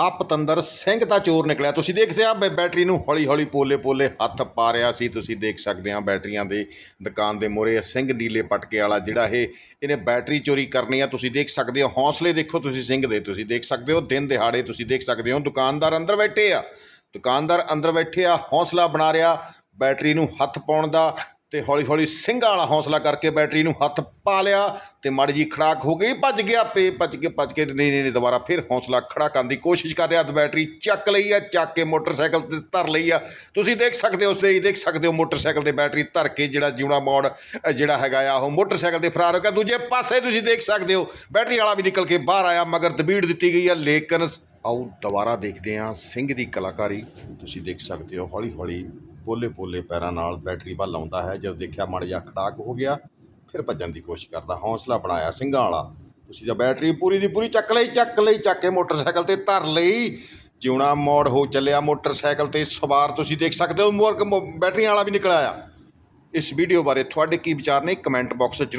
ਆ ਪਤੰਦਰ ਸਿੰਘ ਤਾਂ ਚੋਰ ਨਿਕਲਿਆ। ਤੁਸੀਂ ਦੇਖਦੇ ਆ ਬੈ- ਬੈਟਰੀ ਨੂੰ ਹੌਲੀ ਹੌਲੀ ਪੋਲੇ ਪੋਲੇ ਹੱਥ ਪਾ ਰਿਹਾ ਸੀ। ਤੁਸੀਂ ਦੇਖ ਸਕਦੇ ਆ ਬੈਟਰੀਆਂ ਦੇ ਦੁਕਾਨ ਦੇ ਮੋਰੇ ਸਿੰਘ ਨੀਲੇ ਪਟਕੇ ਵਾਲਾ ਜਿਹੜਾ ਇਹ, ਇਹਨੇ ਬੈਟਰੀ ਚੋਰੀ ਕਰਨੀ ਆ। ਤੁਸੀਂ ਦੇਖ ਸਕਦੇ ਹੋ, ਹੌਸਲੇ ਦੇਖੋ ਤੁਸੀਂ ਸਿੰਘ ਦੇ। ਤੁਸੀਂ ਦੇਖ ਸਕਦੇ ਹੋ, ਦਿਨ ਦਿਹਾੜੇ ਤੁਸੀਂ ਦੇਖ ਸਕਦੇ ਹੋ, ਦੁਕਾਨਦਾਰ ਅੰਦਰ ਬੈਠੇ ਆ। ਦੁਕਾਨਦਾਰ ਅੰਦਰ ਬੈਠੇ ਆ, ਹੌਸਲਾ ਬਣਾ ਰਿਹਾ ਬੈਟਰੀ ਨੂੰ ਹੱਥ ਪਾਉਣ ਦਾ। ਤੇ ਹੌਲੀ ਹੌਲੀ ਸਿੰਘਾਂ ਵਾਲਾ ਹੌਸਲਾ ਕਰਕੇ ਬੈਟਰੀ ਨੂੰ ਹੱਥ ਪਾ ਲਿਆ ਤੇ ਮਾੜੀ ਜੀ ਖੜਾਕ ਹੋ ਗਈ, ਭੱਜ ਗਿਆ, ਪੇ ਭੱਜ ਕੇ ਭੱਜ ਕੇ, ਨਹੀਂ ਨਹੀਂ ਨਹੀਂ, ਦੁਬਾਰਾ ਫਿਰ ਹੌਸਲਾ ਖੜਾ ਕਰਨ ਦੀ ਕੋਸ਼ਿਸ਼ ਕਰ ਰਿਹਾ ਤੇ ਬੈਟਰੀ ਚੱਕ ਲਈ ਆ, ਚੱਕ ਕੇ ਮੋਟਰਸਾਈਕਲ ਤੇ ਧਰ ਲਈ ਆ। ਤੁਸੀਂ ਦੇਖ ਸਕਦੇ ਹੋ, ਉਸੇ ਦੇਖ ਸਕਦੇ ਹੋ ਮੋਟਰਸਾਈਕਲ ਤੇ ਬੈਟਰੀ ਧਰ ਕੇ ਜਿਹੜਾ ਜਿਉਣਾ ਮੋੜ ਜਿਹੜਾ ਹੈਗਾ ਆ, ਉਹ ਮੋਟਰਸਾਈਕਲ ਤੇ ਫਰਾਰ ਹੋ ਗਿਆ। ਦੂਜੇ ਪਾਸੇ ਤੁਸੀਂ ਦੇਖ ਸਕਦੇ ਹੋ, ਬੈਟਰੀ ਵਾਲਾ ਵੀ ਨਿਕਲ ਕੇ ਬਾਹਰ ਆਇਆ, ਮਗਰ ਦਬੀੜ ਦਿੱਤੀ ਗਈ ਆ, ਲੇਕਿਨ ਆਓ ਦੁਬਾਰਾ ਦੇਖਦੇ ਹਾਂ, ਸਿੰਘ ਦੀ ਕਲਾਕਾਰੀ ਤੁਸੀਂ ਦੇਖ ਸਕਦੇ ਹੋ ਹੌਲੀ ਹੌਲੀ ਪੋਲੇ ਪੋਲੇ ਪੈਰਾਂ ਨਾਲ ਬੈਟਰੀ ਵੱਲ ਆਉਂਦਾ ਹੈ। ਜਦ ਦੇਖਿਆ ਮੜ ਜਾ ਖੜਾਕ ਹੋ ਗਿਆ, ਫਿਰ ਭੱਜਣ ਦੀ ਕੋਸ਼ਿਸ਼ ਕਰਦਾ, ਹੌਸਲਾ ਬਣਾਇਆ ਸਿੰਘਾਂ ਵਾਲਾ। ਤੁਸੀਂ ਤਾਂ ਬੈਟਰੀ ਪੂਰੀ ਦੀ ਪੂਰੀ ਚੱਕ ਲਈ ਚੱਕ ਲਈ, ਚੱਕ ਕੇ ਮੋਟਰਸਾਈਕਲ ਤੇ ਧਰ ਲਈ। ਜਿਉਣਾ ਮੋੜ ਹੋ ਚੱਲਿਆ ਮੋਟਰਸਾਈਕਲ ਤੇ ਸਵਾਰ ਤੁਸੀਂ ਦੇਖ ਸਕਦੇ ਹੋ, ਮੋਰ ਬੈਟਰੀਆਂ ਵਾਲਾ ਵੀ ਨਿਕਲ ਆਇਆ। ਇਸ ਵੀਡੀਓ ਬਾਰੇ ਤੁਹਾਡੇ ਕੀ ਵਿਚਾਰ ਨੇ? ਕਮੈਂਟ ਬਾਕਸ 'ਚ ਜ਼ਰੂਰ